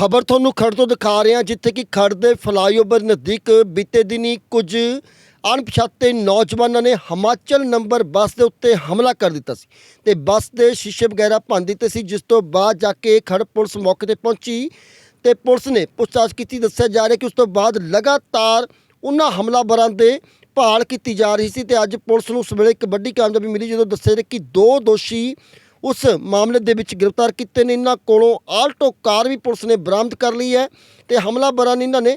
ਖਬਰ ਤੁਹਾਨੂੰ ਖੜ ਤੋਂ ਦਿਖਾ ਰਹੇ ਹਾਂ, ਜਿੱਥੇ ਕਿ ਖੜ ਦੇ ਫਲਾਈਓਵਰ ਨਜ਼ਦੀਕ ਬੀਤੇ ਦਿਨੀ ਕੁਝ ਅਣਪਛਾਤੇ ਨੌਜਵਾਨਾਂ ਨੇ ਹਿਮਾਚਲ ਨੰਬਰ ਬੱਸ ਦੇ ਉੱਤੇ ਹਮਲਾ ਕਰ ਦਿੱਤਾ ਸੀ ਤੇ ਬੱਸ ਦੇ ਸ਼ੀਸ਼ੇ ਵਗੈਰਾ ਭੰਨ ਦਿੱਤੇ ਸੀ, ਜਿਸ ਤੋਂ ਬਾਅਦ ਜਾ ਕੇ ਖੜ ਪੁਲਿਸ ਮੌਕੇ ਤੇ ਪਹੁੰਚੀ ਤੇ ਪੁਲਿਸ ਨੇ ਪੁੱਛਤਾਛ ਕੀਤੀ, ਦੱਸਿਆ ਜਾ ਰਿਹਾ ਕਿ ਉਸ ਤੋਂ ਬਾਅਦ ਲਗਾਤਾਰ ਉਹਨਾਂ ਹਮਲਾਵਰਾਂ ਦੇ ਭਾਲ ਕੀਤੀ ਜਾ ਰਹੀ ਸੀ ਤੇ ਅੱਜ ਪੁਲਿਸ ਨੂੰ ਉਸ ਵੇਲੇ ਇੱਕ ਵੱਡੀ ਕਾਮਯਾਬੀ ਮਿਲੀ, ਜਦੋਂ ਦੱਸਿਆ ਕਿ ਦੋ ਦੋਸ਼ੀ ਉਸ ਮਾਮਲੇ ਦੇ ਵਿੱਚ ਗ੍ਰਿਫਤਾਰ ਕੀਤੇ ਨੇ। ਇਹਨਾਂ ਕੋਲੋਂ ਆਲਟੋ ਕਾਰ ਵੀ ਪੁਲਿਸ ਨੇ ਬਰਾਮਦ ਕਰ ਲਈ ਹੈ ਤੇ ਹਮਲਾਵਰਾਂ ਨੇ ਇਹਨਾਂ ਨੇ,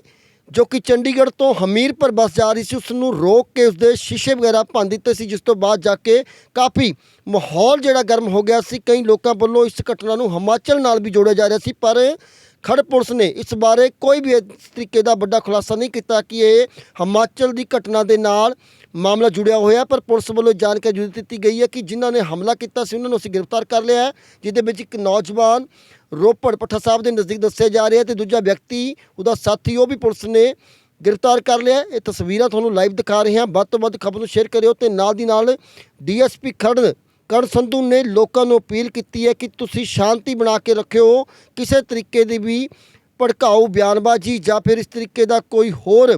ਜੋ ਕਿ ਚੰਡੀਗੜ੍ਹ ਤੋਂ ਹਮੀਰਪੁਰ ਬੱਸ ਜਾ ਰਹੀ ਸੀ ਉਸ ਨੂੰ ਰੋਕ ਕੇ ਉਸ ਦੇ ਸ਼ੀਸ਼ੇ ਵਗੈਰਾ ਭੰਨ ਦਿੱਤੇ ਸੀ, ਜਿਸ ਤੋਂ ਬਾਅਦ ਜਾ ਕੇ ਕਾਫੀ ਮਾਹੌਲ ਜਿਹੜਾ ਗਰਮ ਹੋ ਗਿਆ ਸੀ। ਕਈ ਲੋਕਾਂ ਵੱਲੋਂ ਇਸ ਘਟਨਾ ਨੂੰ ਹਿਮਾਚਲ ਨਾਲ ਵੀ ਜੋੜਿਆ ਜਾ ਰਿਹਾ ਸੀ, ਪਰ ਖੜ ਪੁਲਿਸ ਨੇ ਇਸ ਬਾਰੇ ਕੋਈ ਵੀ ਇਸ ਤਰੀਕੇ ਦਾ ਵੱਡਾ ਖੁਲਾਸਾ ਨਹੀਂ ਕੀਤਾ ਕਿ ਇਹ ਹਿਮਾਚਲ ਦੀ ਘਟਨਾ ਦੇ ਨਾਲ ਮਾਮਲਾ ਜੁੜਿਆ ਹੋਇਆ ਪਰ ਪੁਲਿਸ ਵੱਲੋਂ ਜਾਣਕਾਰੀ ਜ਼ਰੂਰ ਦਿੱਤੀ ਗਈ ਹੈ ਕਿ ਜਿਨ੍ਹਾਂ ਨੇ ਹਮਲਾ ਕੀਤਾ ਸੀ, ਉਹਨਾਂ ਨੂੰ ਅਸੀਂ ਗ੍ਰਿਫਤਾਰ ਕਰ ਲਿਆ ਹੈ, ਜਿਹਦੇ ਵਿੱਚ ਇੱਕ ਨੌਜਵਾਨ ਰੋਪੜ ਪੱਠਾ ਸਾਹਿਬ ਦੇ ਨਜ਼ਦੀਕ ਦੱਸਿਆ ਜਾ ਰਿਹਾ ਤੇ ਦੂਜਾ ਵਿਅਕਤੀ, ਉਹਦਾ ਸਾਥੀ, ਉਹ ਵੀ ਪੁਲਿਸ ਨੇ ਗ੍ਰਿਫਤਾਰ ਕਰ ਲਿਆ ਇਹ ਤਸਵੀਰਾਂ ਤੁਹਾਨੂੰ ਲਾਈਵ ਦਿਖਾ ਰਹੇ ਹਾਂ। ਵੱਧ ਤੋਂ ਵੱਧ ਖਬਰ ਨੂੰ ਸ਼ੇਅਰ ਕਰਿਓ ਤੇ ਨਾਲ ਦੀ ਨਾਲ ਡੀਐਸਪੀ ਖੜਨ ਕਰਨ ਸੰਧੂ ਨੇ ਲੋਕਾਂ ਨੂੰ ਅਪੀਲ ਕੀਤੀ ਹੈ ਕਿ ਤੁਸੀਂ ਸ਼ਾਂਤੀ ਬਣਾ ਕੇ ਰੱਖਿਓ, ਕਿਸੇ ਤਰੀਕੇ ਦੀ ਵੀ ਭੜਕਾਊ, ਬਿਆਨਬਾਜ਼ੀ ਜਾਂ ਫਿਰ ਇਸ ਤਰੀਕੇ ਦਾ ਕੋਈ ਹੋਰ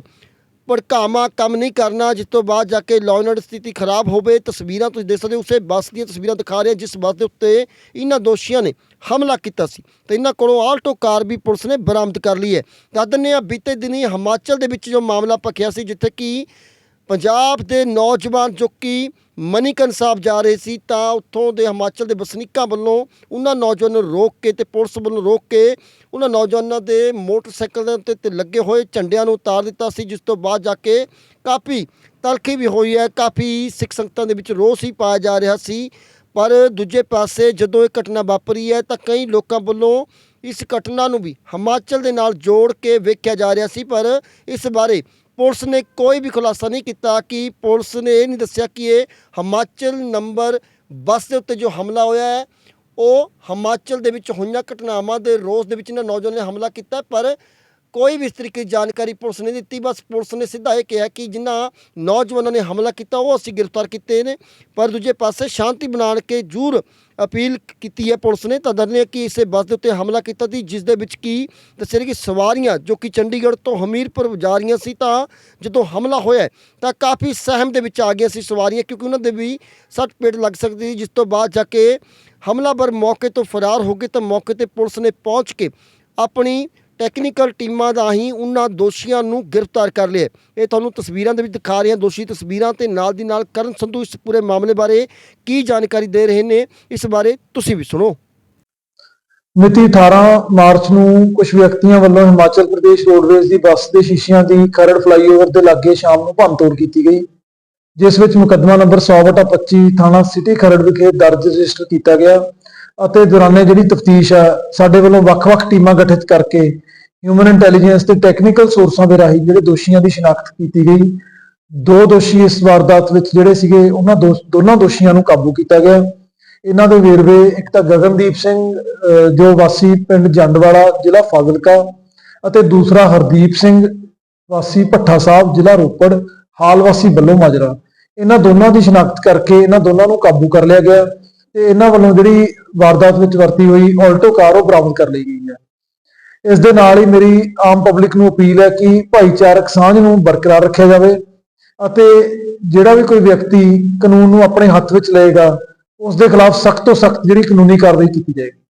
ਭੜਕਾਵਾਂ ਕੰਮ ਨਹੀਂ ਕਰਨਾ, ਜਿਸ ਤੋਂ ਬਾਅਦ ਜਾ ਕੇ ਲਾਅ ਐਂਡ ਸਥਿਤੀ ਖਰਾਬ ਹੋਵੇ, ਤਸਵੀਰਾਂ ਤੁਸੀਂ ਦੇਖ ਸਕਦੇ ਹੋ ਉਸੇ ਬੱਸ ਦੀਆਂ ਤਸਵੀਰਾਂ ਦਿਖਾ ਰਹੇ ਜਿਸ ਬੱਸ ਦੇ ਉੱਤੇ ਇਹਨਾਂ ਦੋਸ਼ੀਆਂ ਨੇ ਹਮਲਾ ਕੀਤਾ ਸੀ। ਤੇ ਇਹਨਾਂ ਕੋਲੋਂ ਆਲਟੋ ਕਾਰ ਵੀ ਪੁਲਿਸ ਨੇ ਬਰਾਮਦ ਕਰ ਲਈ ਹੈ। ਦੱਸ ਦਿੰਦੇ ਹਾਂ, ਬੀਤੇ ਦਿਨੀ ਹਿਮਾਚਲ ਦੇ ਵਿੱਚ ਜੋ ਮਾਮਲਾ ਭਖਿਆ ਸੀ, ਜਿੱਥੇ ਕਿ ਪੰਜਾਬ ਦੇ ਨੌਜਵਾਨ ਜੋ ਕਿ ਮਨੀਕਰਨ ਸਾਹਿਬ ਜਾ ਰਹੇ ਸੀ ਤਾਂ ਉੱਥੋਂ ਦੇ ਹਿਮਾਚਲ ਦੇ ਵਸਨੀਕਾਂ ਵੱਲੋਂ ਉਹਨਾਂ ਨੌਜਵਾਨਾਂ ਨੂੰ ਰੋਕ ਕੇ ਤੇ ਪੁਲਿਸ ਵੱਲੋਂ ਰੋਕ ਕੇ ਉਹਨਾਂ ਨੌਜਵਾਨਾਂ ਦੇ ਮੋਟਰਸਾਈਕਲ ਦੇ ਉੱਤੇ ਤੇ ਲੱਗੇ ਹੋਏ ਝੰਡਿਆਂ ਨੂੰ ਉਤਾਰ ਦਿੱਤਾ ਸੀ, ਜਿਸ ਤੋਂ ਬਾਅਦ ਜਾ ਕੇ ਕਾਫੀ ਤਲਖੀ ਵੀ ਹੋਈ ਹੈ, ਕਾਫੀ ਸਿੱਖ ਸੰਗਤਾਂ ਦੇ ਵਿੱਚ ਰੋਸ ਹੀ ਪਾਇਆ ਜਾ ਰਿਹਾ ਸੀ। ਪਰ ਦੂਜੇ ਪਾਸੇ ਜਦੋਂ ਇਹ ਘਟਨਾ ਵਾਪਰੀ ਹੈ ਤਾਂ ਕਈ ਲੋਕਾਂ ਵੱਲੋਂ ਇਸ ਘਟਨਾ ਨੂੰ ਵੀ ਹਿਮਾਚਲ ਦੇ ਨਾਲ ਜੋੜ ਕੇ ਵੇਖਿਆ ਜਾ ਰਿਹਾ ਸੀ, ਪਰ ਇਸ ਬਾਰੇ ਪੁਲਿਸ ਨੇ ਕੋਈ ਵੀ ਖੁਲਾਸਾ ਨਹੀਂ ਕੀਤਾ ਕਿ ਪੁਲਿਸ ਨੇ ਇਹ ਨਹੀਂ ਦੱਸਿਆ ਕਿ ਇਹ ਹਿਮਾਚਲ ਨੰਬਰ ਬੱਸ ਦੇ ਉੱਤੇ ਜੋ ਹਮਲਾ ਹੋਇਆ ਹੈ, ਉਹ ਹਿਮਾਚਲ ਦੇ ਵਿੱਚ ਹੋਈਆਂ ਘਟਨਾਵਾਂ ਦੇ ਰੋਸ ਦੇ ਵਿੱਚ ਇਹਨਾਂ ਨੌਜਵਾਨ ਨੇ ਹਮਲਾ ਕੀਤਾ ਪਰ ਕੋਈ ਵੀ ਇਸ ਤਰੀਕੇ ਦੀ ਜਾਣਕਾਰੀ ਪੁਲਿਸ ਨੇ ਦਿੱਤੀ। ਬਸ ਪੁਲਿਸ ਨੇ ਸਿੱਧਾ ਇਹ ਕਿਹਾ ਕਿ ਜਿਨ੍ਹਾਂ ਨੌਜਵਾਨਾਂ ਨੇ ਹਮਲਾ ਕੀਤਾ, ਉਹ ਅਸੀਂ ਗ੍ਰਿਫਤਾਰ ਕੀਤੇ ਨੇ। ਪਰ ਦੂਜੇ ਪਾਸੇ ਸ਼ਾਂਤੀ ਬਣਾਉਣ ਕੇ ਜ਼ਰੂਰ ਅਪੀਲ ਕੀਤੀ ਹੈ ਪੁਲਿਸ ਨੇ। ਤਾਂ ਦਰਨੇ ਕਿ ਇਸੇ ਬੱਸ ਦੇ ਉੱਤੇ ਹਮਲਾ ਕੀਤਾ ਸੀ, ਜਿਸ ਦੇ ਵਿੱਚ ਕੀ ਦੱਸਿਆ ਕਿ ਸਵਾਰੀਆਂ ਜੋ ਕਿ ਚੰਡੀਗੜ੍ਹ ਤੋਂ ਹਮੀਰਪੁਰ ਜਾ ਰਹੀਆਂ ਸੀ, ਤਾਂ ਜਦੋਂ ਹਮਲਾ ਹੋਇਆ ਤਾਂ ਕਾਫੀ ਸਹਿਮ ਦੇ ਵਿੱਚ ਆ ਗਈਆਂ ਸੀ ਸਵਾਰੀਆਂ, ਕਿਉਂਕਿ ਉਹਨਾਂ ਦੇ ਵੀ ਸੱਟ ਪੇਟ ਲੱਗ ਸਕਦੀ ਸੀ, ਜਿਸ ਤੋਂ ਬਾਅਦ ਜਾ ਕੇ ਹਮਲਾਵਰ ਮੌਕੇ ਤੋਂ ਫਰਾਰ ਹੋ ਗਏ। ਤਾਂ ਮੌਕੇ ਤੇ ਪੁਲਿਸ ਨੇ ਪਹੁੰਚ ਕੇ ਆਪਣੀ ਟੈਕਨੀਕਲ ਟੀਮਾਂ ਰਾਹੀਂ ਹੀ ਉਹਨਾਂ ਦੋਸ਼ੀਆਂ ਨੂੰ ਗ੍ਰਿਫਤਾਰ ਕਰ ਲਿਆ ਇਹ ਤੁਹਾਨੂੰ ਤਸਵੀਰਾਂ ਦੇ ਵਿੱਚ ਦਿਖਾ ਰਹੇ ਹਾਂ ਦੋਸ਼ੀ ਤਸਵੀਰਾਂ ਤੇ ਨਾਲ ਦੀ ਨਾਲ ਕਰਨ ਸੰਧੂ ਇਸ ਪੂਰੇ ਮਾਮਲੇ ਬਾਰੇ ਕੀ ਜਾਣਕਾਰੀ ਦੇ ਰਹੇ ਨੇ, ਇਸ ਬਾਰੇ ਤੁਸੀਂ ਵੀ ਸੁਣੋ। ਮਿਤੀ 18 ਮਾਰਚ ਨੂੰ ਕੁਝ ਵਿਅਕਤੀਆਂ ਵੱਲੋਂ ਹਿਮਾਚਲ ਪ੍ਰਦੇਸ਼ ਰੋਡਵੇਜ਼ ਦੀ ਬੱਸ ਦੇ ਸ਼ੀਸ਼ਿਆਂ ਦੀ ਖਰੜ ਫਲਾਈਓਵਰ ਦੇ ਲਾਗੇ ਸ਼ਾਮ ਨੂੰ ਭੰਨਤੋੜ ਕੀਤੀ ਗਈ, ਜਿਸ ਵਿੱਚ ਮੁਕੱਦਮਾ ਨੰਬਰ 100/25 ਥਾਣਾ ਸਿਟੀ ਖਰੜ ਵਿਖੇ ਦਰਜ ਰਜਿਸਟਰ ਕੀਤਾ ਗਿਆ। ਅਤੇ ਦੌਰਾਨੇ ਜਿਹੜੀ ਤਫਤੀਸ਼ ਆ ਸਾਡੇ ਵੱਲੋਂ ਵੱਖ-ਵੱਖ ਟੀਮਾਂ ਗਠਿਤ ਕਰਕੇ ਹਿਊਮਨ ਇੰਟੈਲੀਜੈਂਸ ਤੇ ਟੈਕਨੀਕਲ ਸੋਰਸਾਂ ਦੇ ਰਾਹੀਂ ਜਿਹੜੇ ਦੋਸ਼ੀਆਂ ਦੀ ਸ਼ਨਾਖਤ ਕੀਤੀ ਗਈ ਦੋ ਦੋਸ਼ੀ ਇਸ ਵਾਰਦਾਤ ਵਿੱਚ ਜਿਹੜੇ ਸੀਗੇ ਉਹਨਾਂ ਦੋ- ਦੋਨਾਂ ਦੋਸ਼ੀਆਂ ਨੂੰ ਕਾਬੂ ਕੀਤਾ ਗਿਆ। ਇਹਨਾਂ ਦੇ ਵੇਰਵੇ ਇੱਕ ਤਾਂ ਗਗਨਦੀਪ ਸਿੰਘ ਅਹ, ਜੋ ਵਾਸੀ ਪਿੰਡ ਜੰਡਵਾਲਾ ਜ਼ਿਲ੍ਹਾ ਫਾਜ਼ਿਲਕਾ ਅਤੇ ਦੂਸਰਾ ਹਰਦੀਪ ਸਿੰਘ ਵਾਸੀ ਭੱਠਾ ਸਾਹਿਬ ਜ਼ਿਲ੍ਹਾ ਰੋਪੜ ਹਾਲ ਵਾਸੀ ਬੱਲੋ ਮਾਜਰਾ। ਇਹਨਾਂ ਦੋਨਾਂ ਦੀ ਸ਼ਨਾਖਤ ਕਰਕੇ ਇਹਨਾਂ ਦੋਨਾਂ ਨੂੰ ਕਾਬੂ ਕਰ ਲਿਆ ਗਿਆ। ਤੇ ਇਹਨਾਂ ਵੱਲੋਂ ਜਿਹੜੀ ਵਾਰਦਾਤ ਵਿੱਚ ਵਰਤੀ ਹੋਈ ਆਲਟੋ ਕਾਰ ਉਹ ਬਰਾਮਦ ਕਰ ਲਈ ਗਈ ਹੈ। ਇਸ ਦੇ ਨਾਲ ਹੀ ਮੇਰੀ ਆਮ ਪਬਲਿਕ ਨੂੰ ਅਪੀਲ ਹੈ ਕਿ ਭਾਈਚਾਰਕ ਸਾਂਝ ਨੂੰ ਬਰਕਰਾਰ ਰੱਖਿਆ ਜਾਵੇ ਅਤੇ ਜਿਹੜਾ ਵੀ ਕੋਈ ਵਿਅਕਤੀ ਕਾਨੂੰਨ ਨੂੰ ਆਪਣੇ ਹੱਥ ਵਿੱਚ ਲਏਗਾ, ਉਸ ਦੇ ਖਿਲਾਫ ਸਖਤ ਤੋਂ ਸਖਤ ਜਿਹੜੀ ਕਾਨੂੰਨੀ ਕਾਰਵਾਈ ਕੀਤੀ ਜਾਏਗੀ।